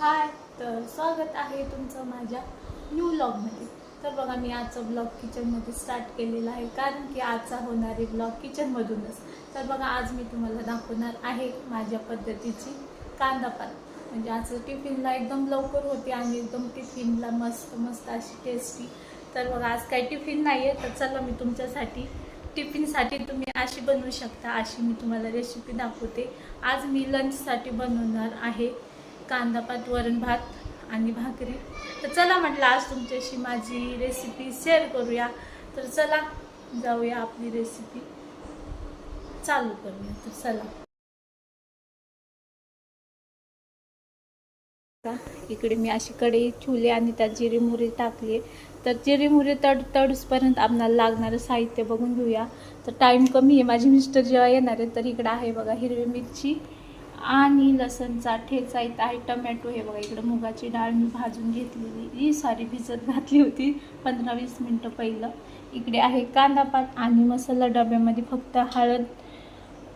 हाय तर स्वागत आहे तुमचं माझ्या न्यू ब्लॉगमध्ये तर बघा मी आजचा ब्लॉग किचनमध्ये स्टार्ट केलेला आहे कारण की आजचा होणारे ब्लॉग किचनमधूनच तर बघा आज मी तुम्हाला दाखवणार आहे माझ्या पद्धतीची कांदापात म्हणजे आज टिफिनला एकदम लवकर होते आणि एकदम टिफिनला मस्त मस्त अशी टेस्टी तर बघा आज काही टिफिन नाही आहे तर चला मी तुमच्यासाठी टिफिनसाठी तुम्ही अशी बनवू शकता अशी मी तुम्हाला रेसिपी दाखवते. आज मी लंचसाठी बनवणार आहे कांदापात वरण भात आणि भाकरी. तर चला म्हटलं आज तुमच्याशी माझी रेसिपी शेअर करूया. तर चला जाऊया आपली रेसिपी चालू करूया. तर चला. इकडे मी अशी कढई ठेवली आणि त्यात जिरे मोहरी टाकली. तर जिरे मोहरी तड तडसपर्यंत आपणाला लागणारं साहित्य बघून घेऊया. तर टाईम कमी आहे. माझे मिस्टर जेव्हा येणार आहे तर इकडं आहे बघा हिरवी मिरची. आणि लसणचा ठेचा इथं आहे टमॅटो हे बघा इकडं मुगाची डाळ मी भाजून घेतलेली ही सारी भिजत घातली होती पंधरा वीस मिनटं पहिलं. इकडे आहे कांदापात आणि मसाला डब्यामध्ये फक्त हळद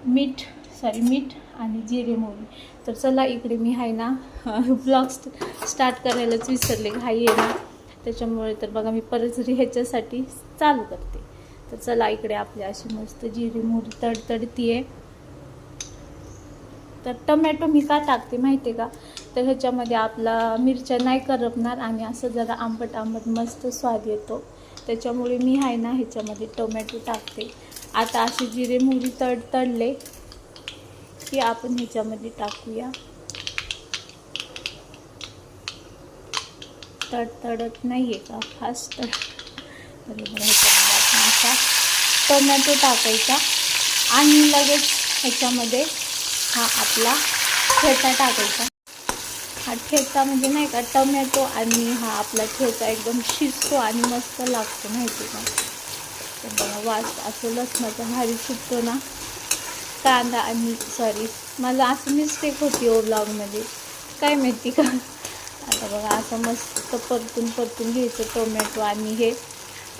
मीठ सॉरी मीठ आणि जिरे मोहरी. तर चला इकडे मी आहे ना ब्लॉग स्टार्ट करायलाच विसरले घाई आहे ना. त्याच्यामुळे तर बघा मी परत जरी ह्याच्यासाठी चालू करते. तर चला इकडे आपल्या अशी मस्त जिरे मोहरी तडतडती आहे तर टमॅटो मी का टाकते माहिती आहे का? तर ह्याच्यामध्ये आपला मिरच्या नाही करपणार आणि असं जरा आंबट आंबट मस्त स्वाद येतो. त्याच्यामुळे मी आहे ना ह्याच्यामध्ये टोमॅटो टाकते. आता असे जिरे मोहरी तड तडले की आपण ह्याच्यामध्ये टाकूया. तडतडत नाही आहे का? फास्ट बरोबर ह्याच्यामध्ये टोमॅटो टाकायचा. आणि लगेच ह्याच्यामध्ये हा आपला ठेचा टाकायचा. हा ठेचा म्हणजे नाही का टोमॅटो आणि हा आपला ठेचा एकदम शिजतो आणि मस्त लागतो माहिती का? तर बघा वास असं लसणाचा भारी सुटतो ना. कांदा आणि सॉरी मला असं मिस्टेक होती ओ ब्लॉगमध्ये काय माहिती का? आता बघा असं मस्त परतून परतून घ्यायचं टोमॅटो आणि हे.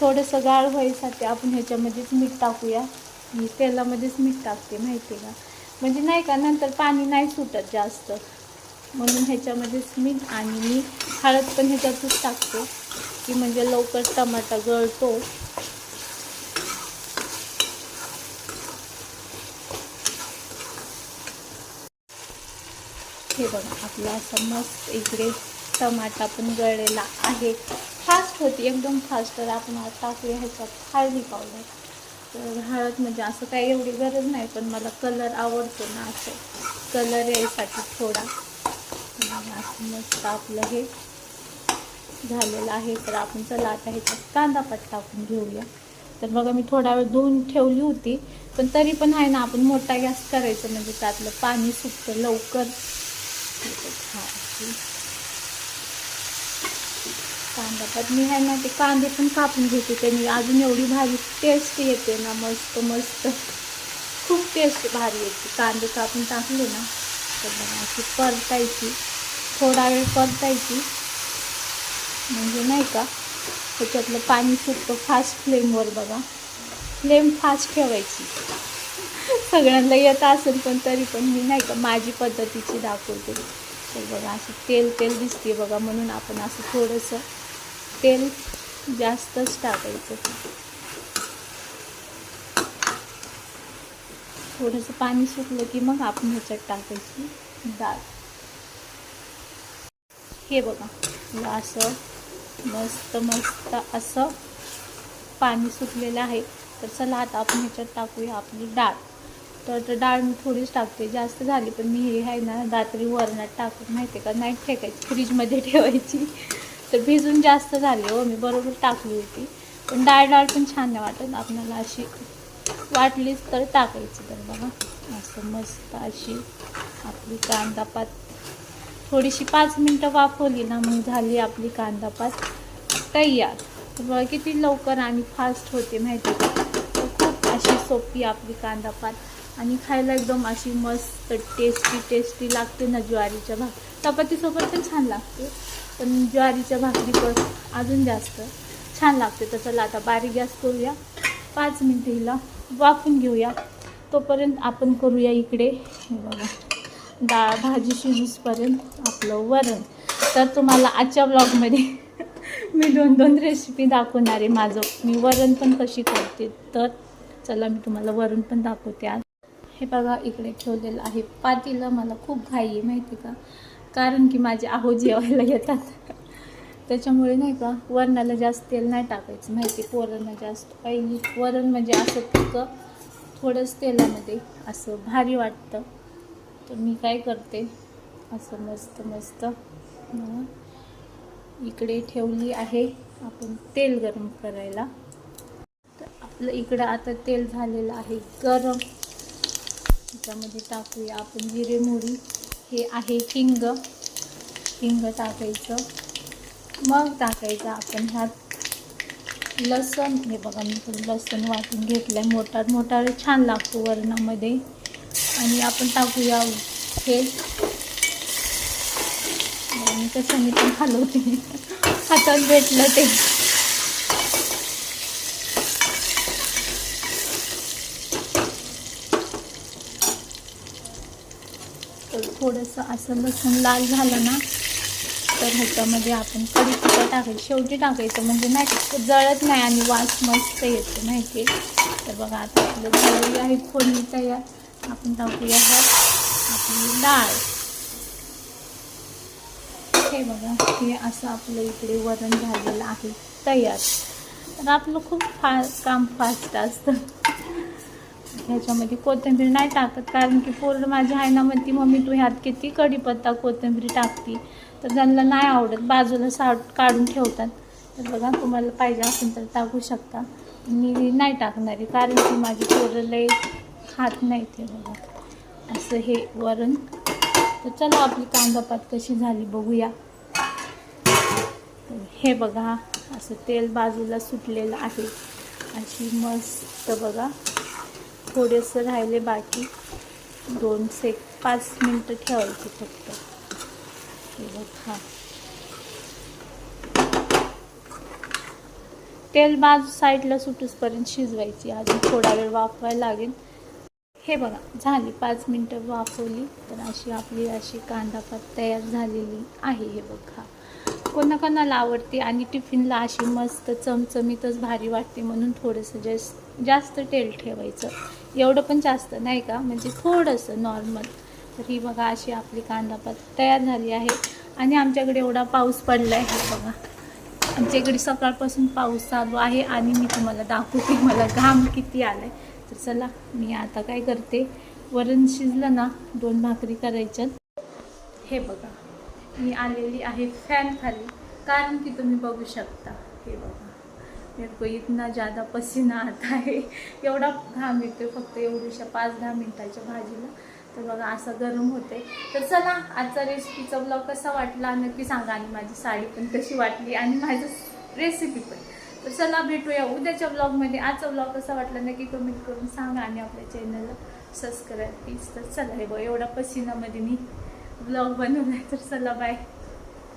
थोडंसं गाळ व्हायसाठी आपण ह्याच्यामध्येच मीठ टाकूया. मी तेलामध्येच मीठ टाकते माहिती का? म्हणजे नाही का नंतर पाणी नाही सुटत जास्त. म्हणून ह्याच्यामध्येच मीठ आणि मी हळद पण ह्याच्यातच टाकतो. की म्हणजे लवकर टमाटा गळतो. हे बघा आपला असं मस्त इकडे टमाटा पण गळलेला आहे. फास्ट होती एकदम फास्ट तर आपण टाकूया ह्याच्यात हळदी पावडर. तर हळद म्हणजे असं काही एवढी गरज नाही पण मला कलर आवडतो ना असं. कलर यायसाठी थोडा. असं मस्त आपलं हे झालेलं आहे. तर आपण चला आता ह्याच्यात कांदा पात टाकून घेऊया. तर बघा मी थोडा वेळ धुवून ठेवली होती पण तरी पण आहे ना आपण मोठा गॅस करायचं म्हणजे त्यातलं पाणी सुटतं लवकर. हा कांदा. पण मी आहे ना ते कांदे पण कापून घेते त्यांनी. अजून एवढी भारी टेस्ट येते ना मस्त मस्त. खूप टेस्ट भारी येते. कांदे कापून टाकले ना तर बघा अशी परतायची. थोडा वेळ परतायची. म्हणजे नाही का त्याच्यातलं पाणी सुटतं फास्ट फ्लेमवर बघा. फ्लेम फास्ट ठेवायची. सगळ्यांना येत असेल पण तरी पण मी नाही का माझी पद्धतीची दाखवते. तर बघा असं तेल तेल दिसते बघा म्हणून आपण असं थोडंसं तेल जास्तच टाकायचं. थोडंसं पाणी सुटलं की मग आपण ह्याच्यात टाकायची डाळ. हे बघा असं मस्त मस्त असं पाणी सुटलेलं आहे. तर चला आता आपण ह्याच्यात टाकूया आपली डाळ. तर डाळ मी थोडीच टाकते जास्त झाली पण मी हे आहे ना रात्री वरणात टाकून माहिती आहे का नाही फेकायची फ्रीजमध्ये ठेवायची. तर भिजून जास्त झाली हो मी बरोबर टाकली होती. पण डाळ डाळ पण छान नाही वाटत. आपल्याला अशी वाटलीच तर टाकायची तर बघा. असं मस्त अशी आपली कांदापात थोडीशी पाच मिनटं वाफवली ना मग झाली आपली कांदापात तयार. बघा किती लवकर आणि फास्ट होते माहिती खूप अशी सोपी आपली कांदापात आणि खायला एकदम अशी मस्त टेस्टी टेस्टी लागते ना ज्वारीच्या भाक चपातीसोबत पण छान लागते पण ज्वारीच्या भाकरी पण अजून जास्त छान लागते. तर चला आता बारीक गॅस करूया. पाच मिनटं हिला वाफून घेऊया. तोपर्यंत आपण करूया इकडे बघा डाळ भाजी शिजूसपर्यंत आपलं वरण. तर तुम्हाला आजच्या ब्लॉगमध्ये मी दोन दोन रेसिपी दाखवणार आहे. माझं मी वरण पण कशी करते तर चला मी तुम्हाला वरण पण दाखवते आज. हे बघा इकडे ठेवलेलं आहे. पातीला मला खूप घाई आहे माहिती का? कारण की माझे आहो जेवायला येतात. त्याच्यामुळे नाही का वरणाला जास्त तेल नाही टाकायचं माहिती पोरांना जास्त. पहिली वरण म्हणजे असं पिकं थोडंच तेलामध्ये असं भारी वाटतं. तर मी काय करते? असं मस्त मस्त. इकडे ठेवली आहे आपण तेल गरम करायला. तर आपलं इकडं आता तेल झालेलं आहे गरम. त्याच्यामध्ये टाकूया आपण जिरे मोहरी. हे आहे हिंग. हिंग टाकायचं. मग टाकायचं आपण ह्यात लसण. हे बघा मी थोडं लसण वाटून घेतलं आहे मोटार मोटार छान लागतो वरणामध्ये. आणि आपण टाकूया हे. आणि कसं मी पण हलवते हातात भेटलं ते. तर थोडंसं असं लसूण लाल झालं ना तर ह्याच्यामध्ये आपण कढीपत्ता टाकायचं. शेवटी टाकायचं म्हणजे नाही जळत नाही आणि वास मस्त येतो माहिती तर बघा आता आपलं झालेली आहे फोडणी तयार. आपण टाकूया ह्या आपली डाळ. हे बघा हे असं आपलं इकडे वरण झालेलं आहे तयार. तर आपलं खूप फा काम फास्ट असतं. ह्याच्यामध्ये कोथिंबीर नाही टाकत कारण की पोरं माझी आहे ना म्हणती मम्मी तू ह्यात किती कढीपत्ता कोथिंबीर टाकती? तर त्यांना नाही आवडत बाजूला साठ काढून ठेवतात. तर बघा तुम्हाला पाहिजे असेल तर टाकू शकता. मी नाही टाकणार आहे कारण की माझी पोरं लई खात नाही ते बघा. असं हे वरण. तर चला आपली कांदापात कशी झाली बघूया. हे बघा असं तेल बाजूला सुटलेलं आहे. अशी मस्त बघा. थोडेसं राहिले बाकी. दोन सेक पाच मिनटं ठेवायची फक्त. हे तेल बाजू साईडला सुटूसपर्यंत शिजवायची. अजून थोडा वेळ वाफवायला लागेल. हे बघा झाली पाच मिनटं वाफवली. तर अशी आपली अशी कांदा पात तयार झालेली आहे. हे बघा कोणाकोणाला आवडते आणि टिफिनला अशी मस्त चमचमीतच भारी वाटते म्हणून थोडंसं जास्त जास्त तेल ठेवायचं. एवढं पण जास्त नाही का? म्हणजे थोडंसं नॉर्मल तर ही बघा अशी आपली कांदापात तयार झाली आहे. आणि आमच्याकडे एवढा पाऊस पडला आहे हे बघा. आमच्या इकडे सकाळपासून पाऊस चालू आहे आणि मी तुम्हाला दाखवते मला घाम किती आलाय. तर चला मी आता काय करते? वरण शिजलं ना दोन भाकरी करायच्यात. हे बघा. मी आलेली आहे फॅन खाली. कारण की तुम्ही बघू शकता. हे बघा. मेरे को इतना ज़्यादा पसीना आता आहे. एवढा घाम येतोय फक्त एवढीशा पाच दहा मिनिटाच्या भाजीला. तर बघा असं गरम होते तर चला आजचा रेसिपीचा ब्लॉग कसा वाटला? नक्की सांगा. आणि माझी साडी पण कशी वाटली? आणि माझं रेसिपी पण. तर चला भेटूया उद्याच्या ब्लॉगमध्ये आजचा ब्लॉग कसा वाटला? नक्की कमेंट करून सांगा. आणि आपल्या चॅनलला सबस्क्राईब प्लीज तर चला हे बघ एवढा पसीनामध्ये मी ब्लॉग बनवलाय तर चला बाय